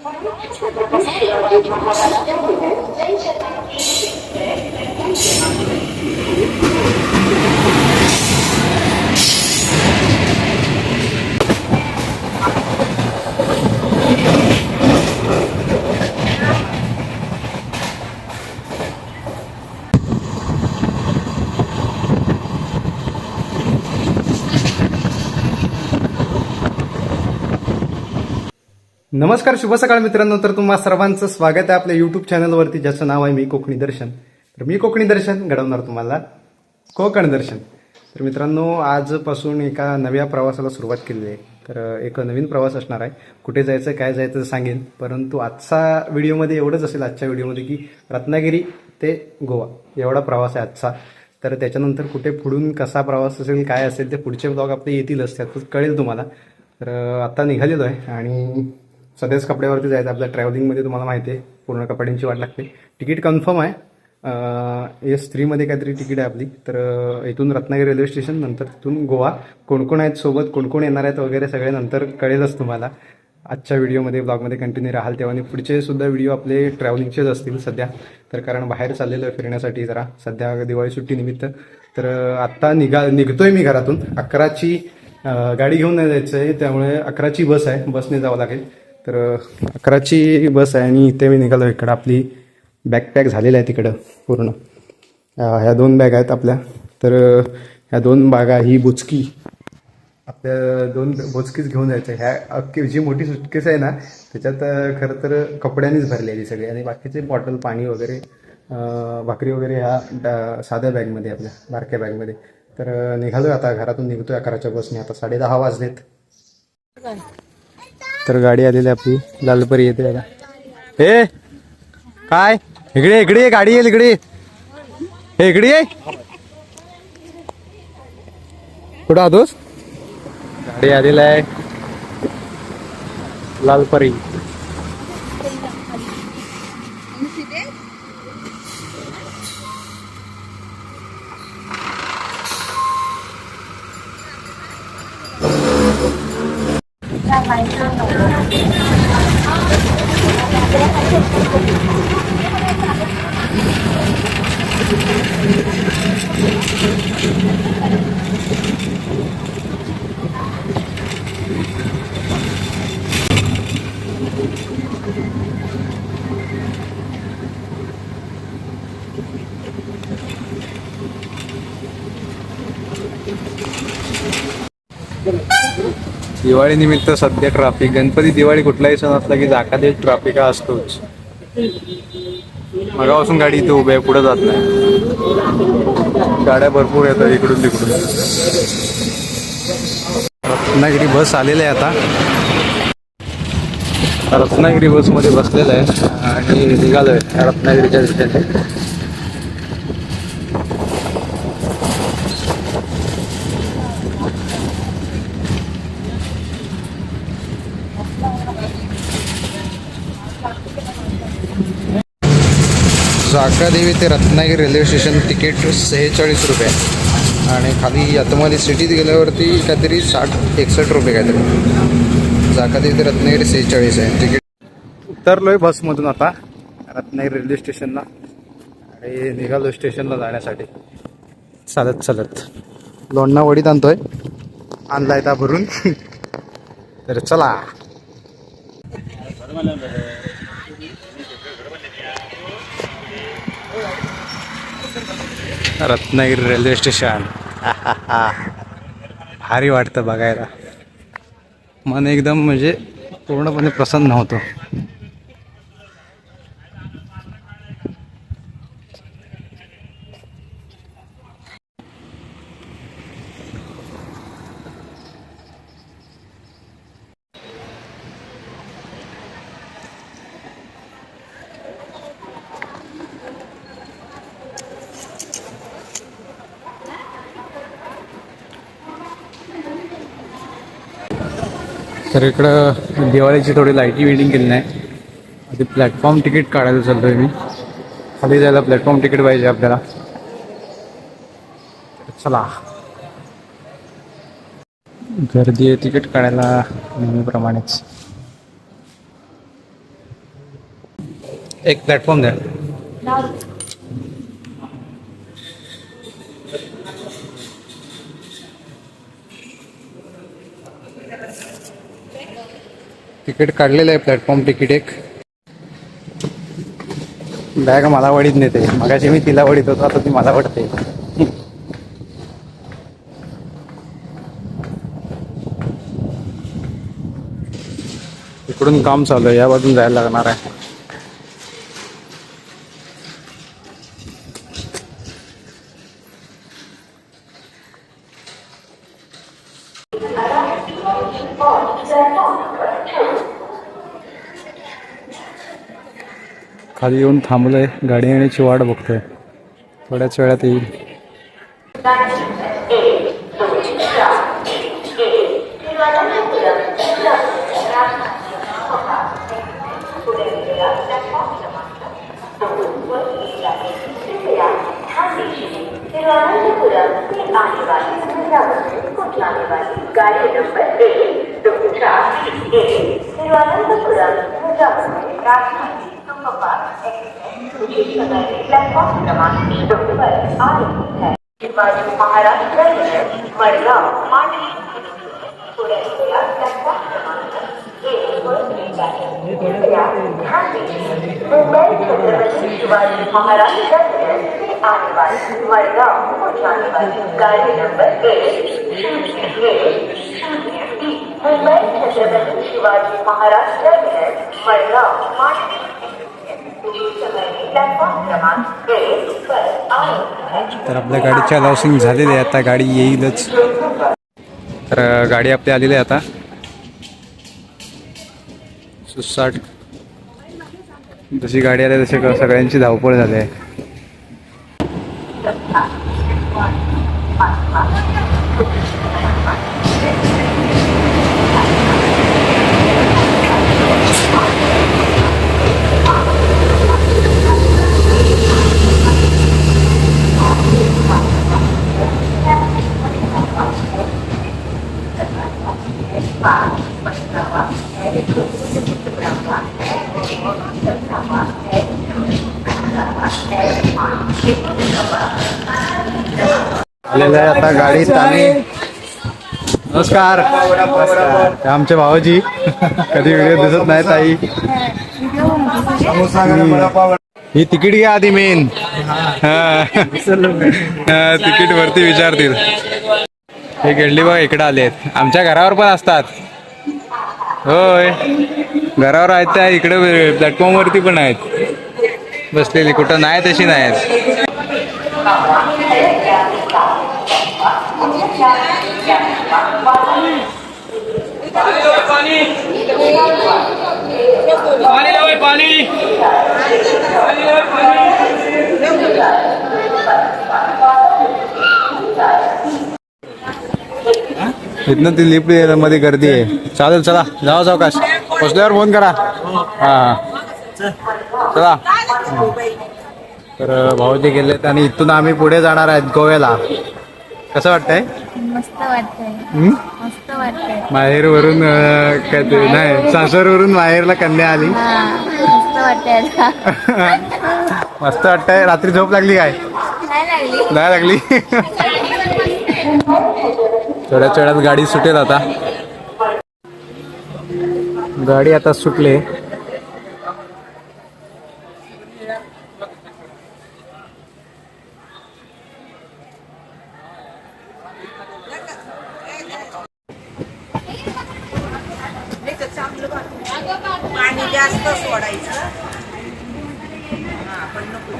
電車の運転士で運転士の運転士で運転士の運転士で運転士の運転士で運転士の運転士で運転士の運 नमस्कार शुभ सकाळ मित्रांनो. तर तुम्हा सर्वांचं स्वागत आहे आपल्या युट्यूब चॅनलवरती ज्याचं नाव आहे मी कोकणी दर्शन. तर मी कोकणी दर्शन घडवणार तुम्हाला. कोकण दर्शन. तर मित्रांनो आजपासून एका नव्या प्रवासाला सुरुवात केलेली आहे. तर एक नवीन प्रवास असणार आहे. कुठे जायचं काय जायचं सांगेन. परंतु आजचा व्हिडिओमध्ये एवढंच असेल आजच्या व्हिडिओमध्ये की रत्नागिरी ते गोवा. एवढा प्रवास आहे आजचा. तर त्याच्यानंतर कुठे पुढून कसा प्रवास असेल काय असेल ते पुढचे ब्लॉग आपले येतीलच. त्यातच कळेल तुम्हाला. तर आता निघालेलो आहे आणि सध्याच कपड्यावरती जायचं आपल्या ट्रॅव्हलिंगमध्ये तुम्हाला माहिती आहे. पूर्ण कपड्यांची वाट लागते. तिकीट कन्फर्म आहे. एस थ्रीमध्ये काहीतरी तिकीट आहे आपली. तर इथून रत्नागिरी रेल्वे स्टेशन नंतर तिथून गोवा. कोण कोण आहेत सोबत? कोण कोण येणार आहेत वगैरे सगळे नंतर कळेलच तुम्हाला. आजच्या व्हिडिओमध्ये ब्लॉगमध्ये कंटिन्यू राहाल तेव्हा. आणि पुढचे सुद्धा व्हिडिओ आपले ट्रॅव्हलिंगचेच असतील सध्या. तर कारण बाहेर चाललेलो आहे फिरण्यासाठी जरा. सध्या दिवाळी सुट्टी निमित्त. तर आत्ता निघा निघतोय मी घरातून. अकराची गाडी घेऊन नाही जायचं आहे त्यामुळे अकराची बस आहे. बसने जावं लागेल. तर अकराची बस आहे आणि इथे मी निघालो. इकडं आपली बॅकपॅक झालेलं आहे तिकडं पूर्ण. ह्या दोन बॅग आहेत आपल्या. तर ह्या दोन बागा ही बुचकी. आपल्या दोन बोचकीच घेऊन जायचं. ह्या अख्खी जी मोठी सुटकेस आहे ना त्याच्यात खरं तर कपड्यांनीच भरलेली सगळी. आणि बाकीचे बॉटल पाणी वगैरे भाकरी वगैरे ह्या साध्या बॅगमध्ये आपल्या बारक्या बॅगमध्ये तर अं, निघालोय आता. घरातून निघतोय अकराच्या बसने आता साडे दहा वाजलेत. तर गाडी आलेली आपली. लालपरी येते आता. हे काय? इकडे इकडे ये, गाडी येईल इकडे हे इकडे ये. कुठं आहोत? गाडी आलेला आहे. लालपरी. दिवाळी निमित्त सध्या ट्रॅफिक गणपती दिवाळी कुठलाही सण असला की जाकात ट्रॅफिक हा असतोच. मगापासून गाडी इथे उभी आहे पुढे जात नाही. गाड्या भरपूर येतात इकडून तिकडून. रत्नागिरी बस आलेली आहे आता. रत्नागिरी बसमध्ये बसलेलं आहे आणि निघालो आहे रत्नागिरीच्या दिशेने. जाकादेवी ते रत्नागिरी रेल्वे स्टेशन तिकीट सेहेचाळीस रुपये. आणि खाली आतमध्ये सिटीत गेल्यावरती काहीतरी साठ एकसष्ट रुपये काहीतरी. जाकादेवी ते रत्नागिरी सेहेचाळीस आहे. तिकीट उतरलो आहे बसमधून आता रत्नागिरी रेल्वे स्टेशनला. आणि निघालो स्टेशनला जाण्यासाठी. चालत चालत. लोणना वडीत आणतोय. आणलाय त्या भरून. तर चला. Ratnagiri railway station. भारी वाटतं बघायला. मन एकदम म्हणजे पूर्णपणे प्रसन्न होतो. तर इकडं दिवाळीची थोडी लाईटी वेटिंग केली नाही. आधी प्लॅटफॉर्म तिकीट काढायला आहे मी. खाली जायला प्लॅटफॉर्म तिकीट पाहिजे आपल्याला. चला. गर्दी आहे तिकीट काढायला नेहमीप्रमाणेच. एक प्लॅटफॉर्म द्या. तिकीट काढलेलं आहे प्लॅटफॉर्म तिकीट एक. बॅग मला वडीत नेते. मगाशी मी तिला वडीत होतो आता ती मला वाटते इकडून काम चालू आहे या बाजून जायला लागणार आहे. खाली येऊन थांबलोय. गाडी येण्याची वाट बघतोय. थोड्याच वेळात येईल तिरुवनंतपुरम से आने वाली मुजफ्फरपुर को जाने वाली गाड़ी नंबर एक दो चार एक तिरुवनंतपुरम मुजफ्फरपुर राजधानी सुपरफास्ट एक्सप्रेस समय प्लेटफॉर्म क्रमांक पर आ रही है महाराष्ट्र मडगाव मांडवी पुढे क्रमांक एक वर आहे. कृपया ध्यान मुंबई छत्रपति शिवाजी महाराज टर्मिनल से आने वाली को जाने वाली गाड़ी नंबर एक शून्य एक शून्य तीन मुंबई छत्रपति शिवाजी महाराज टर्मिनल मडगांव मांडवी तर आपल्या गाडीच्या अलाउसिंग झालेली आहे. आता गाडी येईलच. तर गाडी आपली आलेली आहे आता. सुसाट. जशी गाडी आली तशी सगळ्यांची धावपळ झाली आहे. आलेलं आहे आता गाडीत आणि नमस्कार. आमचे भाऊजी. कधी व्हिडिओ दिसत नाही ताई. ही तिकीट घ्या आधी मेन तिकीट वरती विचारतील. हे गेडली बघ इकडे आलेत आमच्या घरावर पण असतात. होय. घरावर आहेत त्या इकडे प्लॅटफॉर्म वरती पण आहेत. बसलेली कुठं नाही तशी नाहीत. इथनं ती लिफ्टमध्ये गर्दी आहे. चालेल चला. जावा सावकाश पोचल्यावर फोन करा. हा हा. चला. तर भाऊजी गेलेत आणि इथून आम्ही पुढे जाणार आहेत गोव्याला. कसं वाटतंय? मस्त वाटतंय. हं? मस्त वाटतंय. माहेरवरून काय ते नाही सासरवरून माहेरला कन्या आली. हा मस्त वाटतंय आता. मस्त वाटतंय. रात्री झोप लागली काय? नाही लागली. नाही लागली. थोड्याच वेळात गाडी सुटेल आता. गाडी आता सुटले पाणी जास्त सोडायचं हा, पण नको.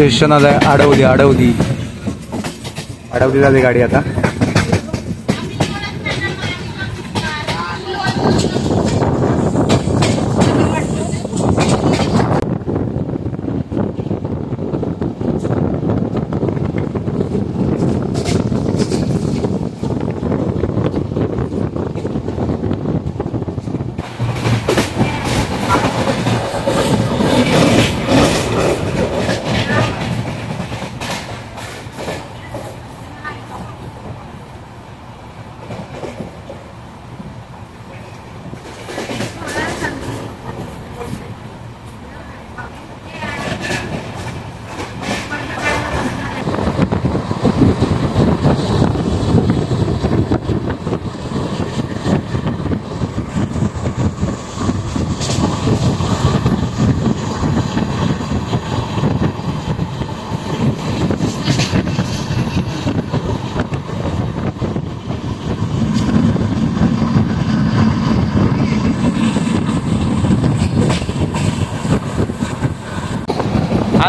स्टेशन आलंय अडवली अडवली अडवली झाली गाडी आता.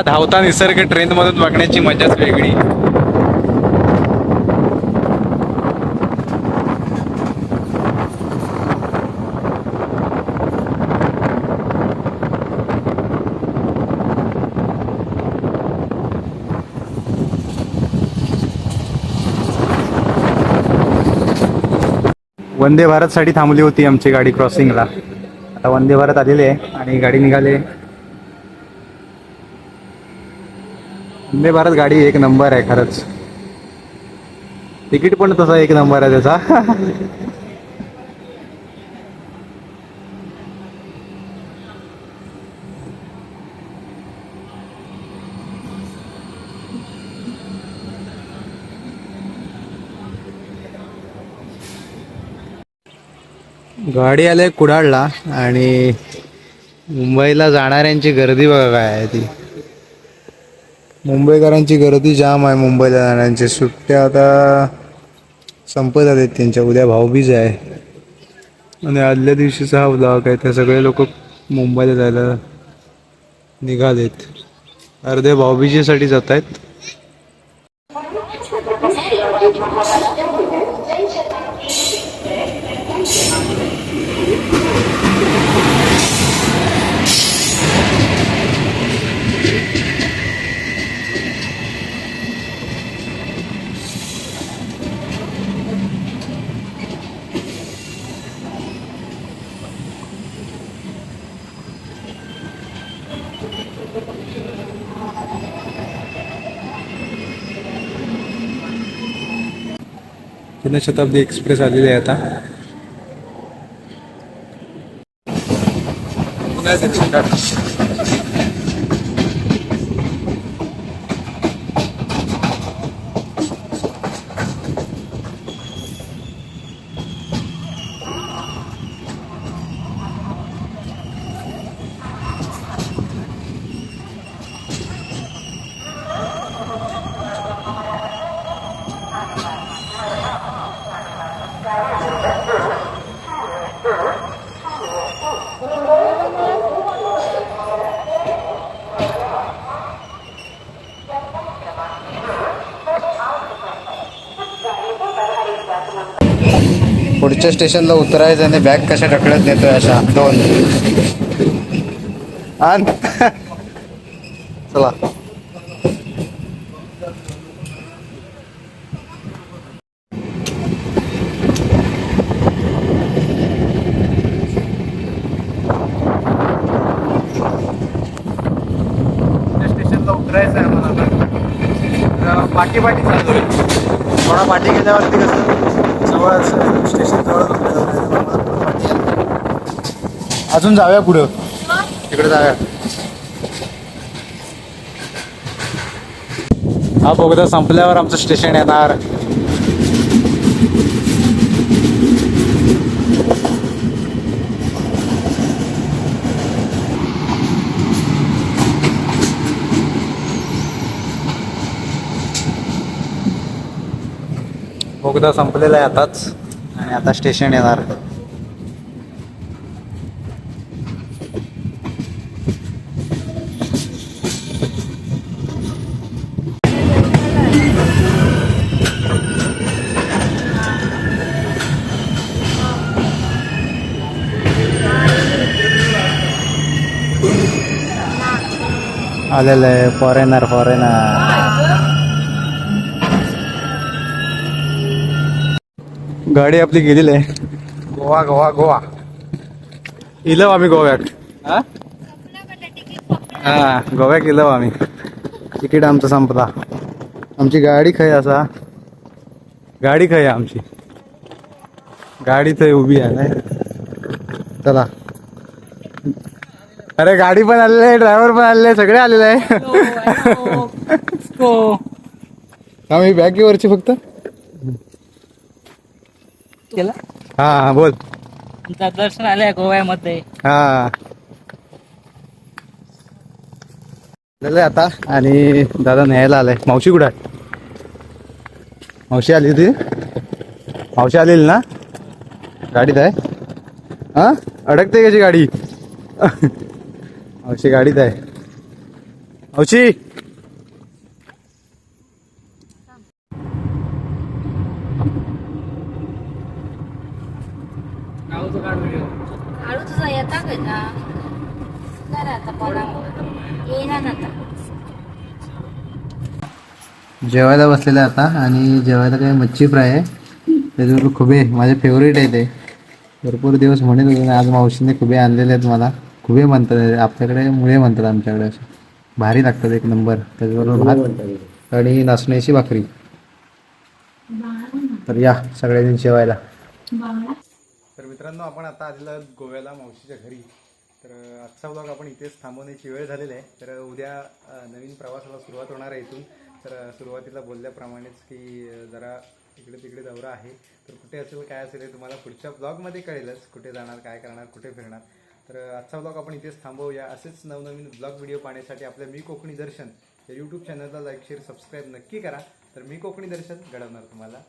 हा धावता निसर्ग ट्रेनमधून बघण्याची मजाच वेगळी. वंदे भारतसाठी थांबली होती आमची गाडी क्रॉसिंगला आता वंदे भारत आलेली आहे आणि गाडी निघाली वंदे भारत गाडी एक नंबर आहे खरंच. तिकीट पण तसा एक नंबर आहे त्याचा. गाडी आले कुडाळला आणि मुंबईला जाणाऱ्यांची गर्दी बघा काय आहे ती. मुंबईकरांची गर्दी जाम आहे मुंबईला जाणाऱ्यांची. सुट्ट्या आता संपत आलेत त्यांच्या. उद्या भाऊबीज आहे. आणि आदल्या दिवशीचा हा ब्लॉग आहे. त्या सगळे लोक मुंबईला जायला निघालेत. अर्धे भाऊबीजेसाठी जात आहेत जनशताब्दी एक्सप्रेस आलेली आहे आता. पुढच्या स्टेशनला उतरायचं आणि बॅग कशा ढकलत नेतोय अशा दोन. आण चला. स्टेशनला उतरायचं आहे मला पाठी पाठी चालू थोडा पाठी गेल्यावरती कसं? जवळ स्टेशन जवळ अजून जाऊया पुढं. तिकडे जाऊया. हा बोगदा संपल्यावर आमचं स्टेशन येणार. बोगदा संपलेला आहे आताच. आणि आता स्टेशन येणार. आलेलं आहे फॉरेनर फॉरेनर गाडी आपली गेलेली आहे. गोवा गोवा गोवा. इलो आम्ही गोव्यात. हा? हा गोव्यात गेलो आम्ही. तिकीट आमचं संपला. आमची गाडी खय असा? गाडी खय आहे आमची. गाडी थंय उभी आहे ना. चला. अरे गाडी पण आलेली आहे ड्रायव्हर पण आलेले आहे सगळे आलेले आहे. आम्ही बॅग वरची फक्त? केलं? हा बोल. आमचं दर्शन आलंय गोव्यामध्ये. हा. झालंय आता आणि दादा न्यायला आलाय. मावशी कुठं आहे? मावशी आली होती मावशी आलेली ना? गाडीत आहे? हा? अडकते कशी गाडी? मावशी गाडीत आहे. औची काढू तुझा येता का? आता येणार आता. जेवायला बसलेलं आता आणि जेवायला काय मच्छी फ्राय आहे. त्याच्याबरोबर खुबे माझे फेवरेट आहे ते. भरपूर दिवस म्हणत होते ना आज मावशीने खुबे आणलेले आहेत मला. खुबे म्हणतात आपल्याकडे मुळे म्हणतात आमच्याकडे असं. भारी लागतात एक नंबर त्याच्याबरोबर भात आणि नाचण्याची भाकरी. तर या सगळ्यांनी जेवायला. तर मित्रांनो आपण आता आलेलो गोव्याला मावशीच्या घरी. तर आजचा ब्लॉग आपण इथेच थांबवण्याची वेळ झालेली आहे. तर उद्या नवीन प्रवासाला सुरुवात होणार आहे इथून. तर सुरुवातीला बोलल्याप्रमाणेच की जरा इकडे तिकडे दौरा आहे. तर कुठे असेल काय असेल हे तुम्हाला पुढच्या ब्लॉगमध्ये कळेलच. कुठे जाणार काय करणार कुठे फिरणार. तर आजचा ब्लॉग आपण इथेच थांबवूया. असेच नवनवीन ब्लॉग व्हिडिओ पाहण्यासाठी आपल्या मी कोकणी दर्शन या यूट्यूब चॅनलला लाईक शेअर सबस्क्राईब नक्की करा. तर मी कोकणी दर्शन घडवणार तुम्हाला.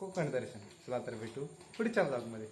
कोकण दर्शन चला तर भेटू पुढच्या ब्लॉगमध्ये